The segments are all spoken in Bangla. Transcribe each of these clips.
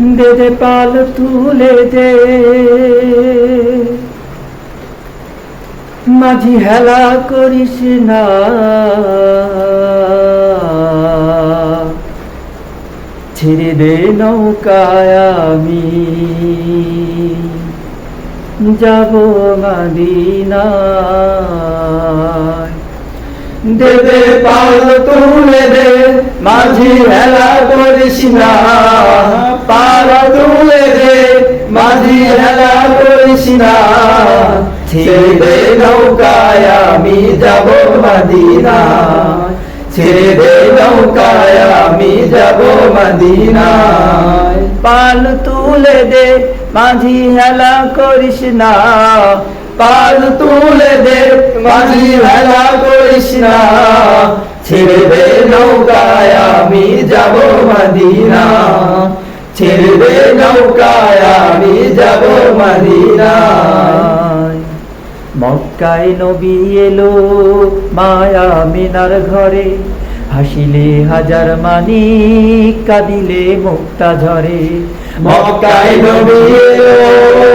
দে দে পাল তুলে দে। মাঝি হেলা করিস না। ছেড়ে দে নৌকায় আমি। যাব মাদিনায় দেবে, পাল তুলে দে, মাঝি হেলা করিস না। পাল তুলে দে, মাঝি হেলা করিস না। ছেড়ে নৌকায় আমি যাব মাদিনা। ছেড়ে নৌকায় আমি যাব মদিনায় পাল তুলে দে, মাঝি হেলা করিস না। পাল তুলে দে, মাঝি হেলা করিস না ছেড়ে নৌকায় আমি যাব মদিনা। ছেড়ে নৌকায় আমি যাব মদিনা। মক্কায় নবী এলো মায়া মিনার ঘরে। হাসিলে হাজার মানি, কাঁদিলে মুক্তা ঝরে। মক্কায় নবী এলো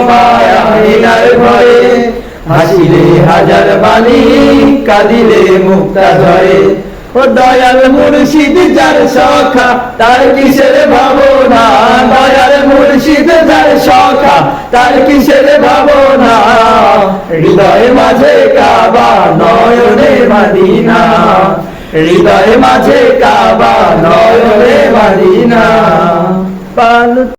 মায়া মিনার ঘরে। হাসিলে হাজার মানি কাঁদিলে মুক্তা ঝরে ও দয়াল মুর্শিদ, যার সখা, তার কিসের ভাবনা? দয়াল মুর্শিদ, যার সখা, তার কিসের ভাবনা? হৃদয় মাঝে কাবা, নয়নে মাদিনা। হৃদয় মাঝে কাবা, নয়নে মাদিনা। পাল